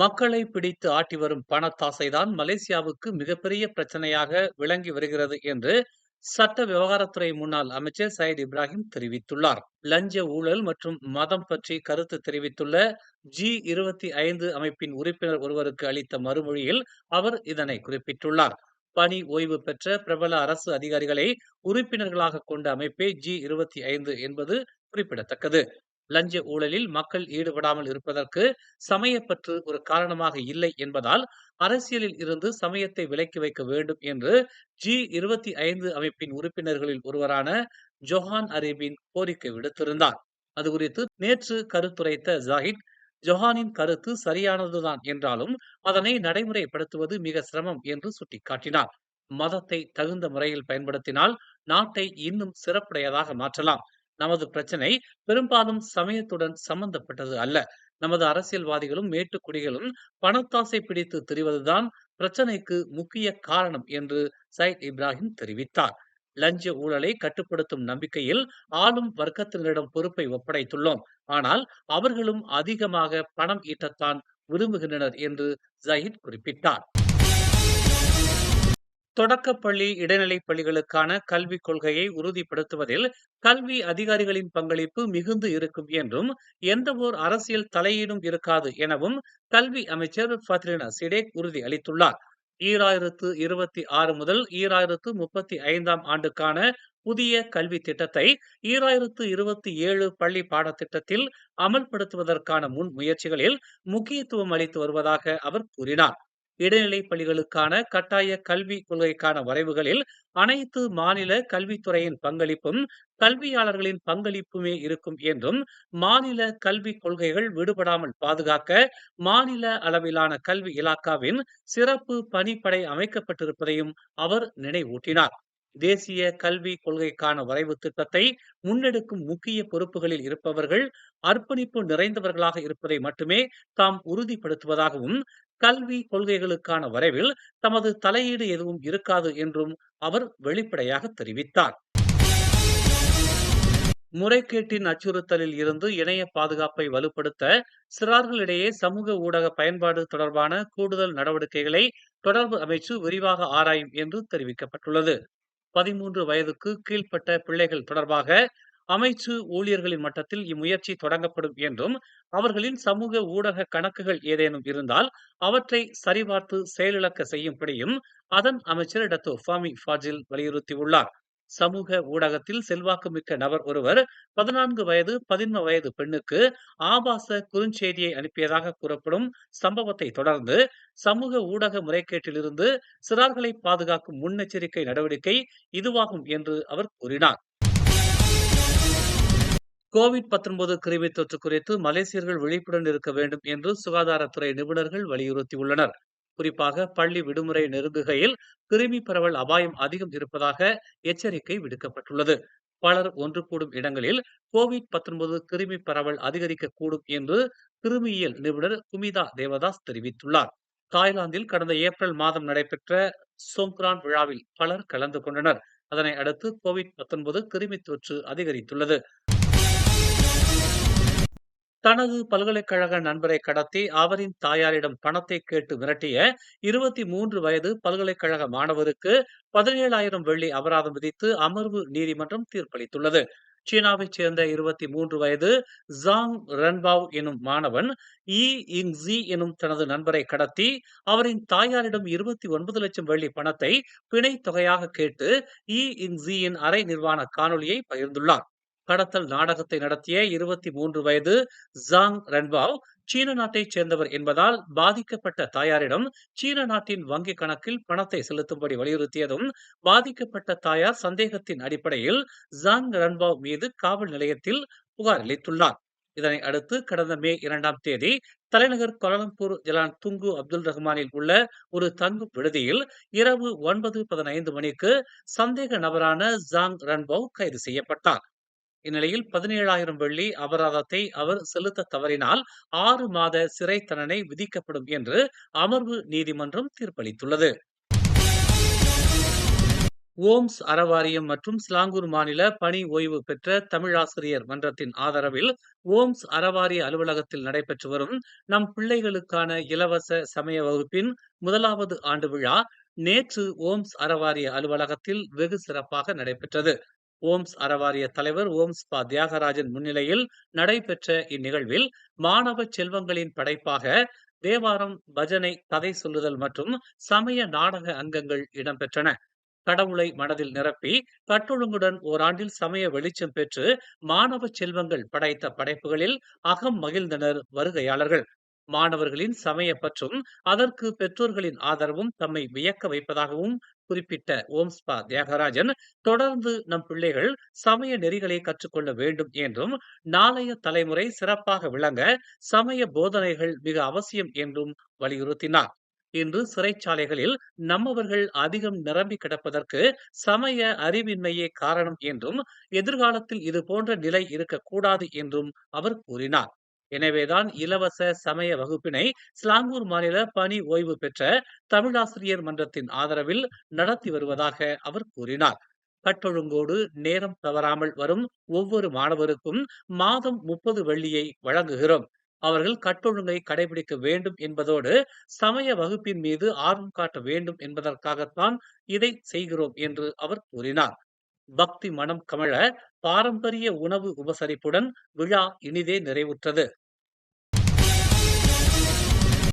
மக்களை பிடித்து ஆட்டி வரும் பணத்தாசைதான் மலேசியாவுக்கு மிகப்பெரிய பிரச்சனையாக விளங்கி வருகிறது என்று சட்ட விவகாரத்துறை முன்னாள் அமைச்சர் சயீத் இப்ராஹிம் தெரிவித்துள்ளார். லஞ்ச ஊழல் மற்றும் மதம் பற்றி கருத்து தெரிவித்துள்ள ஜி இருபத்தி ஐந்து அமைப்பின் உறுப்பினர் ஒருவருக்கு அளித்த மறுமொழியில் அவர் இதனை குறிப்பிட்டுள்ளார். பணி ஓய்வு பெற்ற பிரபல அரசு அதிகாரிகளை உறுப்பினர்களாக கொண்ட அமைப்பே ஜி இருபத்தி ஐந்து என்பது குறிப்பிடத்தக்கது. லஞ்ச ஊழலில் மக்கள் ஈடுபடாமல் இருப்பதற்கு சமயப்பற்று ஒரு காரணமாக இல்லை என்பதால் அரசியலில் இருந்து சமயத்தை விலக்கி வைக்க வேண்டும் என்று ஜி இருபத்தி ஐந்து அமைப்பின் உறுப்பினர்களில் ஒருவரான ஜொஹான் அரேபின் கோரிக்கை விடுத்திருந்தார். அது குறித்து நேற்று கருத்துரைத்த ஜாஹித் ஜொஹானின் கருத்து சரியானதுதான் என்றாலும் அதனை நடைமுறைப்படுத்துவது மிக சிரமம் என்று சுட்டிக்காட்டினார். மதத்தை தகுந்த முறையில் பயன்படுத்தினால் நாட்டை இன்னும் சிறப்புடையதாக மாற்றலாம். நமது பிரச்சனை பெரும்பாலும் சமயத்துடன் சம்பந்தப்பட்டது அல்ல. நமது அரசியல்வாதிகளும் மேட்டுக்குடிகளும் பணத்தாசை பிடித்து திரிவதுதான் பிரச்சனைக்கு முக்கிய காரணம் என்று சயித் இப்ராஹிம் தெரிவித்தார். லஞ்ச ஊழலை கட்டுப்படுத்தும் நம்பிக்கையில் ஆளும் வர்க்கத்தினரிடம் பொறுப்பை ஒப்படைத்துள்ளோம். ஆனால் அவர்களும் அதிகமாக பணம் ஈட்டத்தான் விரும்புகின்றனர் என்று ஜஹித் குறிப்பிட்டார். தொடக்கப்பள்ளி இடைநிலைப் பள்ளிகளுக்கான கல்விக் கொள்கையை உறுதிப்படுத்துவதில் கல்வி அதிகாரிகளின் பங்களிப்பு மிகுந்து இருக்கும் என்றும் எந்தவோர் அரசியல் தலையீடும் இருக்காது எனவும் கல்வி அமைச்சர் ஃபத்ரினா சிடேக் உறுதியளித்துள்ளார். ஈராயிரத்து இருபத்தி ஆறு முதல் ஈராயிரத்து முப்பத்தி ஐந்தாம் ஆண்டுக்கான புதிய கல்வி திட்டத்தை ஈராயிரத்து இருபத்தி ஏழு பள்ளி பாடத்திட்டத்தில் அமல்படுத்துவதற்கான முன் முயற்சிகளில் முக்கியத்துவம் அளித்து வருவதாக அவர் கூறினார். இடைநிலை பள்ளிகளுக்கான கட்டாய கல்வி கொள்கைக்கான வரைவுகளில் அனைத்து மாநில கல்வித்துறையின் பங்களிப்பும் கல்வியாளர்களின் பங்களிப்புமே இருக்கும் என்றும் மாநில கல்வி கொள்கைகள் விடுபடாமல் பாதுகாக்க மாநில அளவிலான கல்வி இலாக்காவின் சிறப்பு பணிப்படை அமைக்கப்பட்டிருப்பதையும் அவர் நினைவூட்டினார். தேசிய கல்வி கொள்கைக்கான வரைவு திட்டத்தை முன்னெடுக்கும் முக்கிய பொறுப்புகளில் இருப்பவர்கள் அர்ப்பணிப்பு நிறைந்தவர்களாக இருப்பதை மட்டுமே தாம் உறுதிப்படுத்துவதாகவும் கல்வி கொள்கைகளுக்கான வரைவில் தமது தலையீடு எதுவும் இருக்காது என்றும் அவர் வெளிப்படையாக தெரிவித்தார். முறைகேட்டின் அச்சுறுத்தலில் இருந்து இணைய பாதுகாப்பை வலுப்படுத்த சிறார்களிடையே சமூக ஊடக பயன்பாடு தொடர்பான கூடுதல் நடவடிக்கைகளை தொடர்பு அமைச்சு விரிவாக ஆராயும் என்று தெரிவிக்கப்பட்டுள்ளது. பதிமூன்று வயதுக்கு கீழ்ப்பட்ட பிள்ளைகள் தொடர்பாக அமைச்சு ஊழியர்களின் மட்டத்தில் இம்முயற்சி தொடங்கப்படும் என்றும் அவர்களின் சமூக ஊடக கணக்குகள் ஏதேனும் இருந்தால் அவற்றை சரிபார்த்து செயலிழக்க செய்யும்படியும் அதன் அமைச்சர் டத்தோ ஃபாமி ஃபாஜில் வலியுறுத்தியுள்ளார். சமூக ஊடகத்தில் செல்வாக்கு மிக்க நபர் ஒருவர் பதினான்கு வயது பதின்ம வயது பெண்ணுக்கு ஆபாச குறுஞ்செய்தியை அனுப்பியதாக கூறப்படும் சம்பவத்தை தொடர்ந்து சமூக ஊடக முறைகேட்டிலிருந்து சிறார்களை பாதுகாக்கும் முன்னெச்சரிக்கை நடவடிக்கை இதுவாகும் என்று அவர் கூறினார். கோவிட் பத்தொன்பது கிருமி தொற்று குறித்து மலேசியர்கள் விழிப்புடன் இருக்க வேண்டும் என்று சுகாதாரத்துறை நிபுணர்கள் வலியுறுத்தியுள்ளனர். குறிப்பாக பள்ளி விடுமுறை நெருங்குகையில் கிருமி பரவல் அபாயம் அதிகம் இருப்பதாக எச்சரிக்கை விடுக்கப்பட்டுள்ளது. பலர் ஒன்று கூடும் இடங்களில் கோவிட் பத்தொன்பது கிருமி பரவல் அதிகரிக்கக்கூடும் என்று கிருமியியல் நிபுணர் குமிதா தேவதாஸ் தெரிவித்துள்ளார். தாய்லாந்தில் கடந்த ஏப்ரல் மாதம் நடைபெற்ற சோங்க்ரான் விழாவில் பலர் கலந்து கொண்டனர். அதனை அடுத்து கோவிட் பத்தொன்பது கிருமி தொற்று அதிகரித்துள்ளது. தனது பல்கலைக்கழக நண்பரை கடத்தி அவரின் தாயாரிடம் பணத்தை கேட்டு மிரட்டிய இருபத்தி மூன்று வயது பல்கலைக்கழக மாணவருக்கு பதினேழாயிரம் வெள்ளி அபராதம் விதித்து அமர்வு நீதிமன்றம் தீர்ப்பளித்துள்ளது. சீனாவைச் சேர்ந்த இருபத்தி மூன்று வயது ஜாங் ரன்பாவ் எனும் மாணவன் இ இங்ஸி எனும் தனது நண்பரை கடத்தி அவரின் தாயாரிடம் இருபத்தி ஒன்பது லட்சம் வெள்ளி பணத்தை பிணை தொகையாக கேட்டு இ இங்ஸியின் அரை நிர்வாண காணொலியை பகிர்ந்துள்ளார். கடத்தல் நாடகத்தை நடத்திய இருபத்தி மூன்று வயது ஜாங் ரன்பாவ் சீன நாட்டைச் சேர்ந்தவர் என்பதால் பாதிக்கப்பட்ட தாயாரிடம் சீன நாட்டின் வங்கி கணக்கில் பணத்தை செலுத்தும்படி வலியுறுத்தியதும் பாதிக்கப்பட்ட தாயார் சந்தேகத்தின் அடிப்படையில் ஜாங் ரன்பாவ் மீது காவல் நிலையத்தில் புகார் அளித்துள்ளார். இதனை அடுத்து கடந்த மே இரண்டாம் தேதி தலைநகர் Kuala Lumpur Jalan Tunku Abdul ரஹ்மானில் உள்ள ஒரு தங்கும் விடுதியில் இரவு ஒன்பது பதினைந்து மணிக்கு சந்தேக நபரான ஜாங் ரன்பவ் கைது செய்யப்பட்டார். இந்நிலையில் பதினேழாயிரம் வெள்ளி அபராதத்தை அவர் செலுத்த தவறினால் ஆறு மாத சிறை தண்டனை விதிக்கப்படும் என்று அமர்வு நீதிமன்றம் தீர்ப்பளித்துள்ளது. ஓம்ஸ் அறவாரியம் மற்றும் சிலாங்கூர் மாநில பணி ஓய்வு பெற்ற தமிழாசிரியர் மன்றத்தின் ஆதரவில் ஓம்ஸ் அறவாரிய அலுவலகத்தில் நடைபெற்று வரும் நம் பிள்ளைகளுக்கான இலவச சமய வகுப்பின் முதலாவது ஆண்டு விழா நேற்று ஓம்ஸ் அறவாரிய அலுவலகத்தில் வெகு சிறப்பாக நடைபெற்றது. ஓம்ஸ் அறவாரிய தலைவர் ஓம்ஸ் பா. தியாகராஜன் முன்னிலையில் நடைபெற்ற இந்நிகழ்வில் மாணவ செல்வங்களின் படைப்பாக தேவாரம் பஜனை கதை சொல்லுதல் மற்றும் சமய நாடக அங்கங்கள் இடம்பெற்றன. கடவுளை மனதில் நிரப்பி கட்டொழுங்குடன் ஓராண்டில் சமய வெளிச்சம் பெற்று மாணவ செல்வங்கள் படைத்த படைப்புகளில் அகம் மகிழ்ந்தனர் வருகையாளர்கள். மாணவர்களின் சமய பற்றும் அதற்கு பெற்றோர்களின் ஆதரவும் தம்மை வியக்க வைப்பதாகவும் குறிப்பிட்ட ஓம்ஸ்பா தியாகராஜன் தொடர்ந்து நம் பிள்ளைகள் சமய நெறிகளை கற்றுக்கொள்ள வேண்டும் என்றும் நாளைய தலைமுறை சிறப்பாக விளங்க சமய போதனைகள் மிக அவசியம் என்றும் வலியுறுத்தினார். இன்று சிறைச்சாலைகளில் நம்மவர்கள் அதிகம் நிரம்பி கிடப்பதற்கு சமய அறிவின்மையே காரணம் என்றும் எதிர்காலத்தில் இது போன்ற நிலை இருக்கக்கூடாது என்றும் அவர் கூறினார். எனவேதான் இலவச சமய வகுப்பினை சிலாங்கூர் மாநில பணி ஓய்வு பெற்ற தமிழாசிரியர் மன்றத்தின் ஆதரவில் நடத்தி வருவதாக அவர் கூறினார். கட்டொழுங்கோடு நேரம் தவறாமல் வரும் ஒவ்வொரு மாணவருக்கும் மாதம் முப்பது வெள்ளியை வழங்குகிறோம். அவர்கள் கட்டொழுங்கை கடைபிடிக்க வேண்டும் என்பதோடு சமய வகுப்பின் மீது ஆர்வம் காட்ட வேண்டும் என்பதற்காகத்தான் இதை செய்கிறோம் என்று அவர் கூறினார். பக்தி மனம் கமழ பாரம்பரிய உணவு உபசரிப்புடன் விழா இனிதே நிறைவுற்றது.